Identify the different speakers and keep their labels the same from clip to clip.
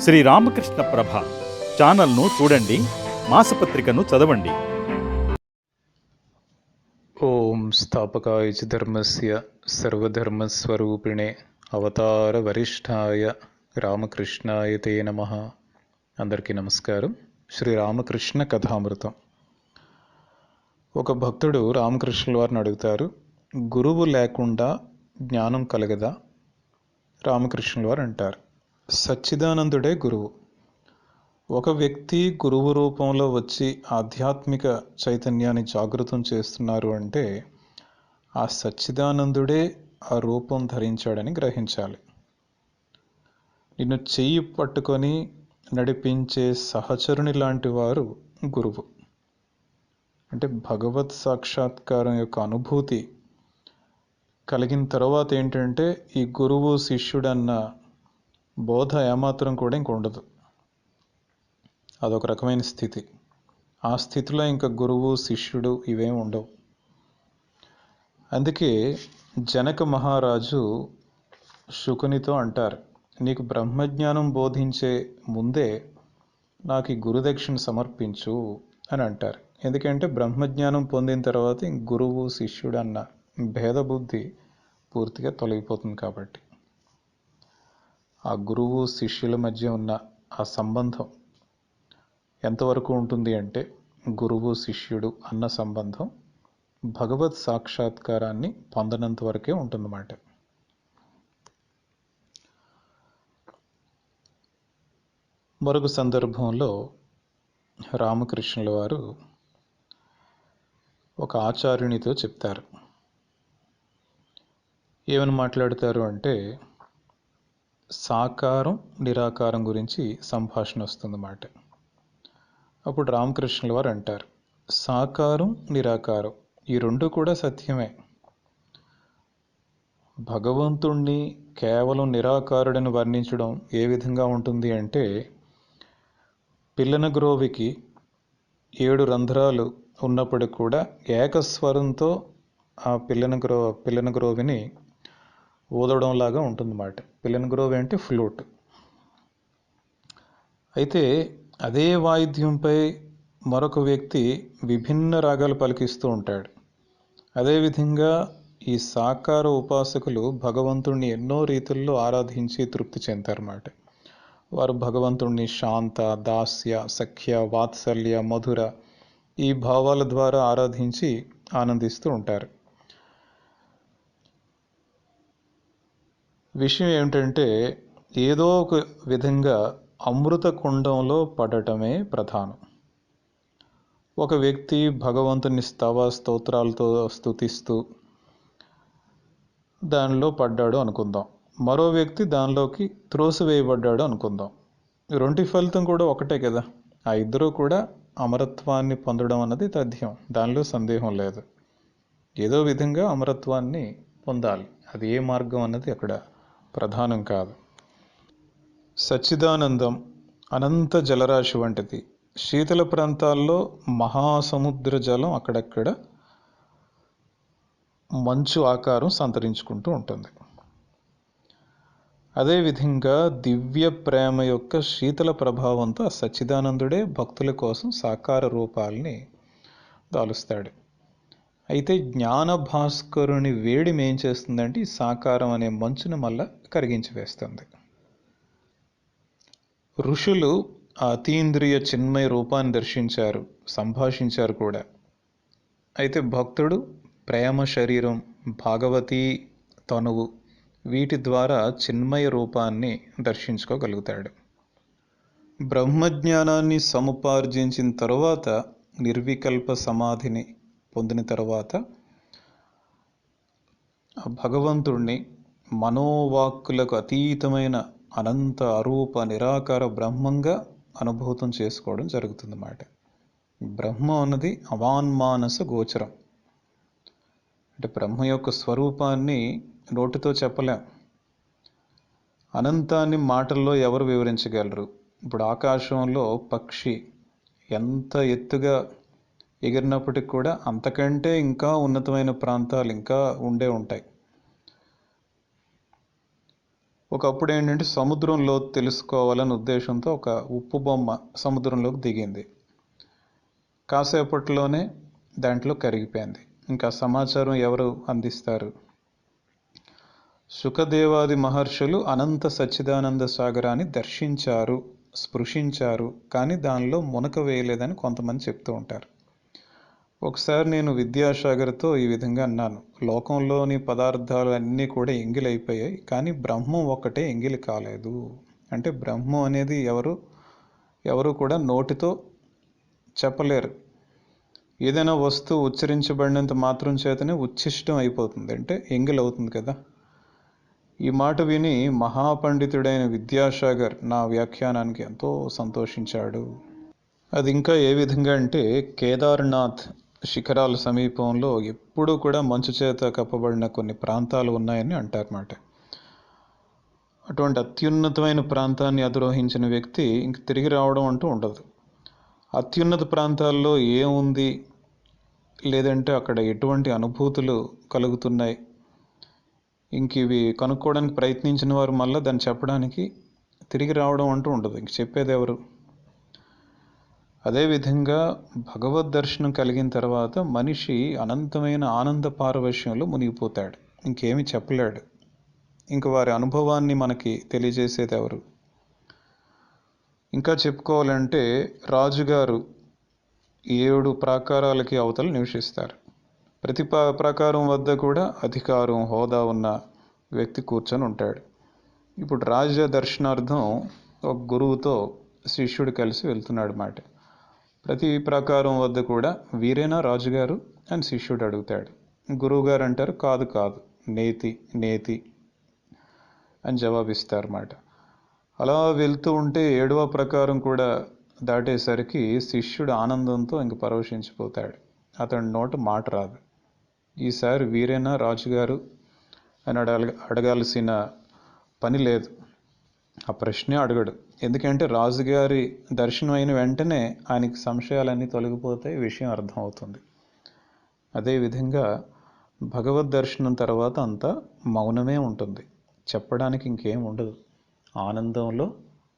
Speaker 1: శ్రీ రామకృష్ణ ప్రభ ఛానల్ను చూడండి మాసపత్రికను చదవండి.
Speaker 2: ఓం స్థాపకాయ ధర్మస్య సర్వధర్మస్వరూపిణే అవతార వరిష్ఠాయ రామకృష్ణాయ తే నమ. అందరికీ నమస్కారం. శ్రీ రామకృష్ణ కథామృతం. ఒక భక్తుడు రామకృష్ణుల వారిని అడుగుతారు గురువు లేకుండా జ్ఞానం కలగదా? రామకృష్ణుల వారు అంటారు సచ్చిదానందుడే గురువు. ఒక వ్యక్తి గురువు రూపంలో వచ్చి ఆధ్యాత్మిక చైతన్యాన్ని జాగృతం చేస్తున్నారు అంటే ఆ సచ్చిదానందుడే ఆ రూపం ధరించాడని గ్రహించాలి. నిన్ను చెయ్యి పట్టుకొని నడిపించే సహచరుని లాంటి వారు గురువు. అంటే భగవత్ సాక్షాత్కారం యొక్క అనుభూతి కలిగిన తర్వాత ఏంటంటే ఈ గురువు శిష్యుడన్న బోధ ఏమాత్రం కూడా ఇంక ఉండదు. అదొక రకమైన స్థితి. ఆ స్థితిలో ఇంకా గురువు శిష్యుడు ఇవేం ఉండవు. అందుకే జనక మహారాజు శుకునితో అంటారు నీకు బ్రహ్మజ్ఞానం బోధించే ముందే నాకు ఈ గురుదక్షిణ సమర్పించు అని అంటారు. ఎందుకంటే బ్రహ్మజ్ఞానం పొందిన తర్వాత ఇంక గురువు శిష్యుడు అన్న భేదబుద్ధి పూర్తిగా తొలగిపోతుంది కాబట్టి. ఆ గురువు శిష్యుల మధ్య ఉన్న ఆ సంబంధం ఎంతవరకు ఉంటుంది అంటే గురువు శిష్యుడు అన్న సంబంధం భగవత్ సాక్షాత్కారాన్ని పొందనంత వరకే ఉంటుందన్నమాట. మరొక సందర్భంలో రామకృష్ణుల వారు ఒక ఆచార్యునితో చెప్తారు. ఏమని మాట్లాడతారు అంటే సాకారం నిరాకారం గురించి సంభాషణ వస్తుందన్నమాట అప్పుడు రామకృష్ణుల వారు అంటారు సాకారం నిరాకారం ఈ రెండు కూడా సత్యమే. భగవంతుణ్ణి కేవలం నిరాకారుడని వర్ణించడం ఏ విధంగా ఉంటుంది అంటే పిల్లన గ్రోవికి ఏడు రంధ్రాలు ఉన్నప్పటికి కూడా ఏకస్వరంతో ఆ పిల్లన గ్రో పిల్లన గ్రోవిని ఊదడం లాగా ఉంటుందన్నమాట. పిలన్ గ్రోవ్ అంటే ఫ్లూట్. అయితే అదే వాయిద్యంపై మరొక వ్యక్తి విభిన్న రాగాలు పలికిస్తూ ఉంటాడు. అదేవిధంగా ఈ సాకార ఉపాసకులు భగవంతుణ్ణి ఎన్నో రీతుల్లో ఆరాధించి తృప్తి చెందారన్నమాట వారు భగవంతుణ్ణి శాంత దాస్య సఖ్య వాత్సల్య మధుర ఈ భావాల ద్వారా ఆరాధించి ఆనందిస్తూ ఉంటారు. విషయం ఏమిటంటే ఏదో ఒక విధంగా అమృత కుండంలో పడటమే ప్రధానం. ఒక వ్యక్తి భగవంతుని స్తవ స్తోత్రాలతో స్తుతిస్తూ దానిలో పడ్డాడు అనుకుందాం. మరో వ్యక్తి దానిలోకి త్రోసివేయబడ్డాడు అనుకుందాం. రెండు ఫలితం కూడా ఒకటే కదా. ఆ ఇద్దరూ కూడా అమరత్వాన్ని పొందడం అన్నది తథ్యం. దానిలో సందేహం లేదు. ఏదో విధంగా అమరత్వాన్ని పొందాలి. అది ఏ మార్గం అన్నది అక్కడ ప్రధానం కాదు. సచ్చిదానందం అనంత జలరాశి వంటిది. శీతల ప్రాంతాల్లో మహాసముద్ర జలం అక్కడక్కడ మంచు ఆకారం సంతరించుకుంటూ ఉంటుంది. అదేవిధంగా దివ్య ప్రేమ యొక్క శీతల ప్రభావంతో సచ్చిదానందుడే భక్తుల కోసం సాకార రూపాల్ని దాలుస్తాడు. అయితే జ్ఞాన భాస్కరుని వేడిమి ఏం చేస్తుందంటే ఈ సాకారం అనే మంచును మళ్ళా కరిగించి వేస్తుంది. ఋషులు ఆ అతీంద్రియ చిన్మయ రూపాన్ని దర్శించారు సంభాషించారు కూడా. అయితే భక్తుడు ప్రేమ శరీరం భాగవతి తనువు వీటి ద్వారా చిన్మయ రూపాన్ని దర్శించుకోగలుగుతాడు. బ్రహ్మజ్ఞానాన్ని సముపార్జించిన తరువాత నిర్వికల్ప సమాధిని పొందిన తర్వాత ఆ భగవంతుణ్ణి మనోవాక్కులకు అతీతమైన అనంత అరూప నిరాకార బ్రహ్మంగా అనుభూతం చేసుకోవడం జరుగుతుందన్నమాట. బ్రహ్మ అన్నది అవాన్మానస గోచరం. అంటే బ్రహ్మ యొక్క స్వరూపాన్ని నోటితో చెప్పలేం. అనంతాన్ని మాటల్లో ఎవరు వివరించగలరు? ఇప్పుడు ఆకాశంలో పక్షి ఎంత ఎత్తుగా ఎగిరినప్పటికి కూడా అంతకంటే ఇంకా ఉన్నతమైన ప్రాంతాలు ఇంకా ఉండే ఉంటాయి. ఒకప్పుడు ఏంటంటే సముద్రంలో తెలుసుకోవాలని ఉద్దేశంతో ఒక ఉప్పు బొమ్మ సముద్రంలోకి దిగింది. కాసేపట్లోనే దాంట్లో కరిగిపోయింది. ఇంకా సమాచారం ఎవరు అందిస్తారు? సుఖదేవాది మహర్షులు అనంత సచ్చిదానంద సాగరాన్ని దర్శించారు స్పృశించారు కానీ దానిలో మునక వేయలేదని కొంతమంది చెప్తూ ఉంటారు. ఒకసారి నేను విద్యాసాగర్తో ఈ విధంగా అన్నాను. లోకంలోని పదార్థాలు అన్నీ కూడా ఎంగిలైపోయాయి కానీ బ్రహ్మం ఒక్కటే ఎంగిలి కాలేదు. అంటే బ్రహ్మం అనేది ఎవరు ఎవరు కూడా నోటితో చెప్పలేరు. ఏదైనా వస్తువు ఉచ్చరించబడినంత మాత్రం చేతనే ఉచ్ఛిష్టం అయిపోతుంది అంటే ఎంగిల్ అవుతుంది కదా. ఈ మాట విని మహాపండితుడైన విద్యాసాగర్ నా వ్యాఖ్యానానికి ఎంతో సంతోషించాడు. అది ఇంకా ఏ విధంగా అంటే కేదార్నాథ్ శిఖరాల సమీపంలో ఎప్పుడూ కూడా మంచు చేత కప్పబడిన కొన్ని ప్రాంతాలు ఉన్నాయని అంటారన్నమాట. అటువంటి అత్యున్నతమైన ప్రాంతాన్ని అధిరోహించిన వ్యక్తి ఇంక తిరిగి రావడం అంటూ ఉండదు. అత్యున్నత ప్రాంతాల్లో ఏముంది? లేదంటే అక్కడ ఎటువంటి అనుభూతులు కలుగుతున్నాయి? ఇంక ఇవి కనుక్కోవడానికి ప్రయత్నించిన వారు మళ్ళీ దాన్ని చెప్పడానికి తిరిగి రావడం అంటూ ఉండదు. ఇంక చెప్పేది ఎవరు? అదేవిధంగా భగవద్ దర్శనం కలిగిన తర్వాత మనిషి అనంతమైన ఆనంద పారవశ్యంలో మునిగిపోతాడు. ఇంకేమి చెప్పలేడు. ఇంక వారి అనుభవాన్ని మనకి తెలియజేసేది ఎవరు? ఇంకా చెప్పుకోవాలంటే రాజుగారు ఏడు ప్రాకారాలకి అవతలు నివసిస్తారు. ప్రతి ప్రాకారం వద్ద కూడా అధికారం హోదా ఉన్న వ్యక్తి కూర్చొని ఉంటాడు. ఇప్పుడు రాజ దర్శనార్థం ఒక గురువుతో శిష్యుడు కలిసి వెళ్తున్నాడు మాట ప్రతి ప్రాకారం వద్ద కూడా వీరేనా రాజుగారు అని శిష్యుడు అడుగుతాడు. గురువుగారు అంటారు కాదు కాదు నేతి నేతి అని జవాబిస్తారన్నమాట. అలా వెళ్తూ ఉంటే ఏడవ ప్రకారం కూడా దాటేసరికి శిష్యుడు ఆనందంతో ఇంక పరవశించిపోతాడు. అతని నోట మాట రాదు. ఈసారి వీరేనా రాజుగారు అని అడగ అడగాల్సిన పని లేదు. ఆ ప్రశ్నే అడగడు. ఎందుకంటే రాజుగారి దర్శనం అయిన వెంటనే ఆయనకి సంశయాలన్నీ తొలగిపోతే విషయం అర్థమవుతుంది. అదేవిధంగా భగవద్ దర్శనం తర్వాత అంతా మౌనమే ఉంటుంది. చెప్పడానికి ఇంకేం ఉండదు. ఆనందంలో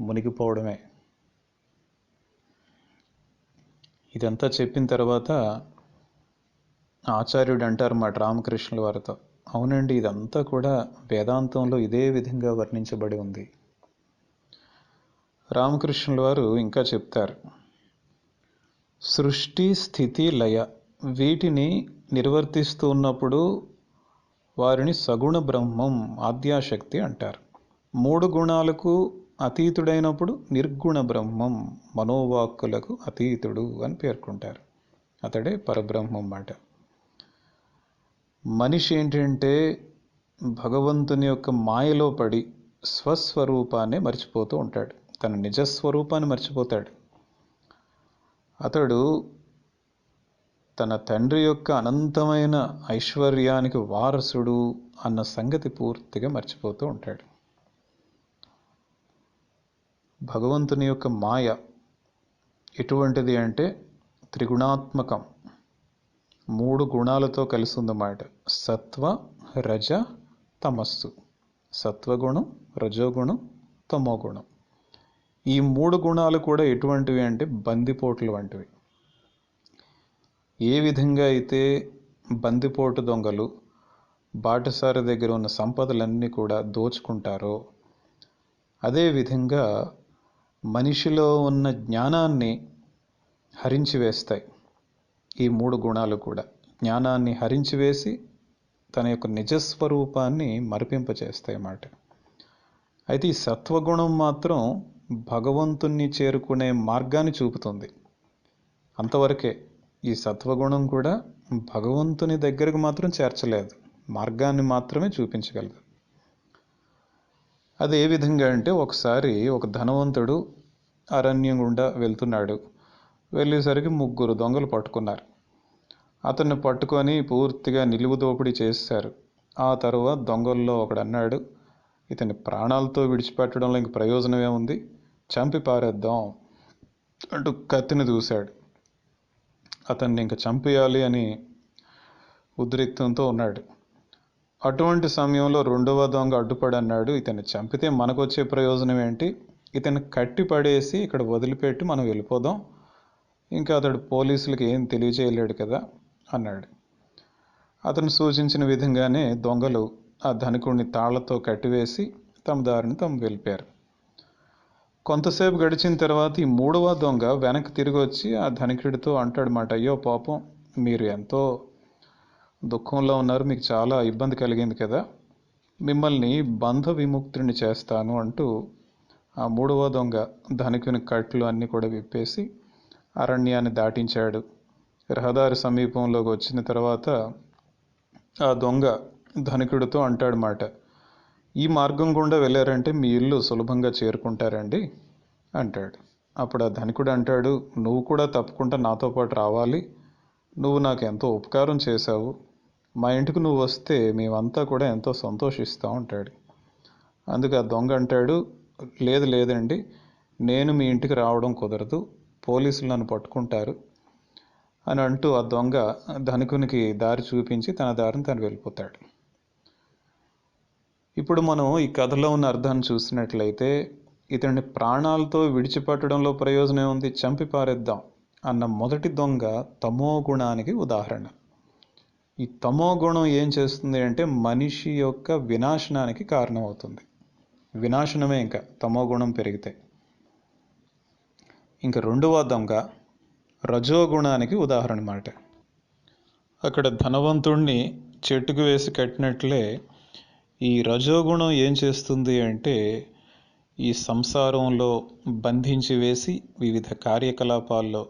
Speaker 2: మునిగిపోవడమే. ఇదంతా చెప్పిన తర్వాత ఆచార్యుడు అంటారు మా రామకృష్ణుల వారితో. అవునండి ఇదంతా కూడా వేదాంతంలో ఇదే విధంగా వర్ణించబడి ఉంది. రామకృష్ణుల వారు ఇంకా చెప్తారు. సృష్టి స్థితి లయ. వీటిని నిర్వర్తిస్తూ ఉన్నప్పుడు వారిని సగుణ బ్రహ్మం ఆద్యాశక్తి అంటారు. మూడు గుణాలకు అతీతుడైనప్పుడు నిర్గుణ బ్రహ్మం మనోవాక్కులకు అతీతుడు అని పేర్కొంటారు. అతడే పరబ్రహ్మం మాట మనిషి ఏంటంటే భగవంతుని యొక్క మాయలో పడి స్వస్వరూపాన్ని మర్చిపోతూ ఉంటాడు. తన నిజస్వరూపాన్ని మర్చిపోతాడు. అతడు తన తండ్రి యొక్క అనంతమైన ఐశ్వర్యానికి వారసుడు అన్న సంగతి పూర్తిగా మర్చిపోతూ ఉంటాడు. భగవంతుని యొక్క మాయ ఎటువంటిది అంటే త్రిగుణాత్మకం. మూడు గుణాలతో కలిసి ఉందన్నమాట సత్వ రజ తమస్సు. సత్వగుణం రజోగుణం తమోగుణం. ఈ మూడు గుణాలు కూడా ఎటువంటివి అంటే బందిపోట్లు వంటివి. ఏ విధంగా అయితే బందిపోటు దొంగలు బాటసారి దగ్గర ఉన్న సంపదలన్నీ కూడా దోచుకుంటారో అదేవిధంగా మనిషిలో ఉన్న జ్ఞానాన్ని హరించి వేస్తాయి ఈ మూడు గుణాలు కూడా. జ్ఞానాన్ని హరించి వేసి తన యొక్క నిజస్వరూపాన్ని మరిపింపచేస్తాయి అన్నమాట. అయితే ఈ సత్వగుణం మాత్రం భగవంతుణ్ణి చేరుకునే మార్గాన్ని చూపుతుంది. అంతవరకే ఈ సత్వగుణం కూడా భగవంతుని దగ్గరకు మాత్రం చేర్చలేదు. మార్గాన్ని మాత్రమే చూపించగలదు. అది ఏ విధంగా అంటే ఒకసారి ఒక ధనవంతుడు అరణ్యం గుండా వెళ్తున్నాడు. వెళ్ళేసరికి ముగ్గురు దొంగలు పట్టుకున్నారు. అతన్ని పట్టుకొని పూర్తిగా నిలువు దోపిడీ చేశారు. ఆ తర్వాత దొంగల్లో ఒకడు అన్నాడు ఇతని ప్రాణాలతో విడిచిపెట్టడంలో ఇంక ప్రయోజనం ఏముంది? చంపి పారేద్దాం అంటూ కత్తిని దూశాడు. అతన్ని ఇంక చంపేయాలి అని ఉద్రిక్తంతో ఉన్నాడు. అటువంటి సమయంలో రెండవ దొంగ అడ్డుపడి అన్నాడు ఇతన్ని చంపితే మనకు వచ్చే ప్రయోజనం ఏంటి? ఇతన్ని కట్టి పడేసి ఇక్కడ వదిలిపెట్టి మనం వెళ్ళిపోదాం. ఇంకా అతడు పోలీసులకు ఏం తెలియజేయలేడు కదా? అన్నాడు. అతను సూచించిన విధంగానే దొంగలు ఆ ధనికుడిని తాళ్ళతో కట్టివేసి తమ దారిని తాము వెళ్ళిపోయారు. కొంతసేపు గడిచిన తర్వాత ఈ మూడవ దొంగ వెనక్కి తిరిగి వచ్చి ఆ ధనికుడితో అంటాడు మాట అయ్యో పాపం మీరు ఎంతో దుఃఖంలో ఉన్నారు మీకు చాలా ఇబ్బంది కలిగింది కదా మిమ్మల్ని బంధ విముక్తుడిని చేస్తాను అంటూ ఆ మూడవ దొంగ ధనికుని కట్లు అన్నీ కూడా విప్పేసి అరణ్యాన్ని దాటించాడు. రహదారి సమీపంలోకి వచ్చిన తర్వాత ఆ దొంగ ధనికుడితో అంటాడు మాట ఈ మార్గం గుండా వెళ్ళారంటే మీ ఇల్లు సులభంగా చేరుకుంటారండి అంటాడు. అప్పుడు ఆ ధనికుడు అంటాడు నువ్వు కూడా తప్పకుండా నాతో పాటు రావాలి. నువ్వు నాకు ఎంతో ఉపకారం చేశావు. మా ఇంటికి నువ్వు వస్తే మేమంతా కూడా ఎంతో సంతోషిస్తాం అంటాడు. అందుకు ఆ దొంగ అంటాడు లేదు లేదండి. నేను మీ ఇంటికి రావడం కుదరదు. పోలీసులు నన్ను పట్టుకుంటారు అని అంటూ ఆ దొంగ ధనికునికి దారి చూపించి తన దారిని తను వెళ్ళిపోతాడు. ఇప్పుడు మనం ఈ కథలో ఉన్న అర్థాన్ని చూసినట్లయితే ఇతని ప్రాణాలతో విడిచిపెట్టడంలో ప్రయోజనం ఉంది చంపి పారేద్దాం అన్న మొదటి దొంగ తమో గుణానికి ఉదాహరణ. ఈ తమో గుణం ఏం చేస్తుంది అంటే మనిషి యొక్క వినాశనానికి కారణమవుతుంది. వినాశనమే ఇంకా తమో గుణం పెరిగితే. ఇంకా రెండవ దొంగ రజోగుణానికి ఉదాహరణ మాట. అక్కడ ధనవంతుణ్ణి చెట్టుకు వేసి కట్టినట్లే ఈ రజోగుణం ఏం చేస్తుంది అంటే ఈ సంసారంలో బంధించి వేసి వివిధ కార్యకలాపాల్లో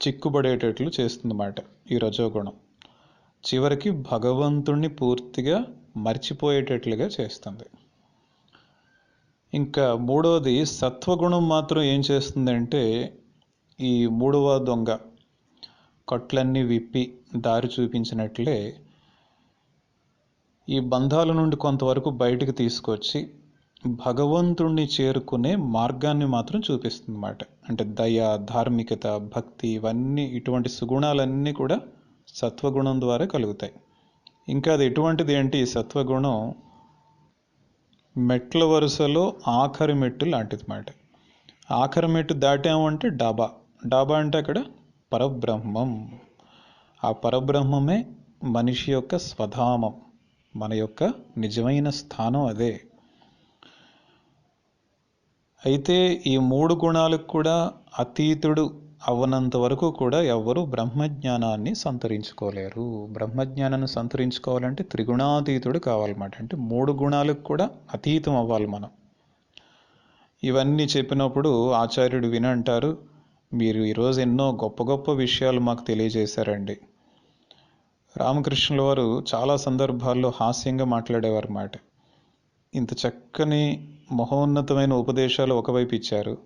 Speaker 2: చిక్కుబడేటట్లు చేస్తుందన్నమాట ఈ రజోగుణం. చివరికి భగవంతుణ్ణి పూర్తిగా మర్చిపోయేటట్లుగా చేస్తుంది. ఇంకా మూడవది సత్వగుణం మాత్రం ఏం చేస్తుందంటే ఈ మూడవ దొంగ కట్లన్నీ విప్పి దారి చూపించినట్లే ఈ బంధాల నుండి కొంతవరకు బయటకు తీసుకొచ్చి భగవంతుణ్ణి చేరుకునే మార్గాన్ని మాత్రం చూపిస్తుంది అన్నమాట అంటే దయ ధార్మికత భక్తి ఇవన్నీ ఇటువంటి సుగుణాలన్నీ కూడా సత్వగుణం ద్వారా కలుగుతాయి. ఇంకా అది ఎటువంటిది ఏంటి ఈ సత్వగుణం మెట్ల వరుసలో ఆఖరి మెట్టు లాంటిది మాట ఆఖరి మెట్టు దాటామంటే డాబా. డాబా అంటే అక్కడ పరబ్రహ్మం. ఆ పరబ్రహ్మమే మనిషి యొక్క స్వధామం. మన యొక్క నిజమైన స్థానం అదే. అయితే ఈ మూడు గుణాలకు కూడా అతీతుడు అవ్వనంత వరకు కూడా ఎవ్వరూ బ్రహ్మజ్ఞానాన్ని సంతరించుకోలేరు. బ్రహ్మజ్ఞానాన్ని సంతరించుకోవాలంటే త్రిగుణాతీతుడు కావాలన్నమాట. అంటే మూడు గుణాలకు కూడా అతీతం అవ్వాలి మనం. ఇవన్నీ చెప్పినప్పుడు ఆచార్యుడు వినంటారు మీరు ఈరోజు ఎన్నో గొప్ప గొప్ప విషయాలు మాకు తెలియజేశారండి. రామకృష్ణుల వారు చాలా సందర్భాల్లో హాస్యంగా మాట్లాడేవారు మాట. ఇంత చక్కని మహోన్నతమైన ఉపదేశాలు ఒకవైపు ఇచ్చారు.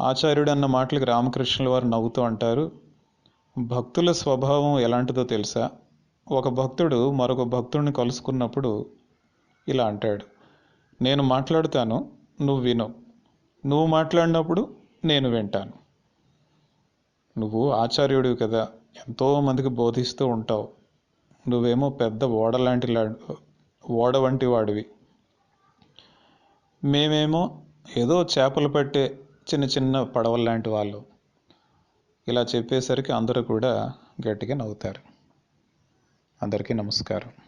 Speaker 2: ఆచార్యుడు అన్న మాటలకు రామకృష్ణుల వారు నవ్వుతూ అంటారు భక్తుల స్వభావం ఎలాంటిదో తెలుసా? ఒక భక్తుడు మరొక భక్తుడిని కలుసుకున్నప్పుడు ఇలా అంటాడు నేను మాట్లాడుతాను నువ్వు విను. నువ్వు మాట్లాడినప్పుడు నేను వింటాను. నువ్వు ఆచార్యుడివి కదా ఎంతో మందికి బోధిస్తూ ఉంటావు. నువ్వేమో పెద్ద ఓడ లాంటి ఓడ వంటి వాడివి. మేమేమో ఏదో చేపలు పట్టే చిన్న చిన్న పడవలు లాంటి వాళ్ళు. ఇలా చెప్పేసరికి అందరూ కూడా గట్టిగా నవ్వుతారు. అందరికీ నమస్కారం.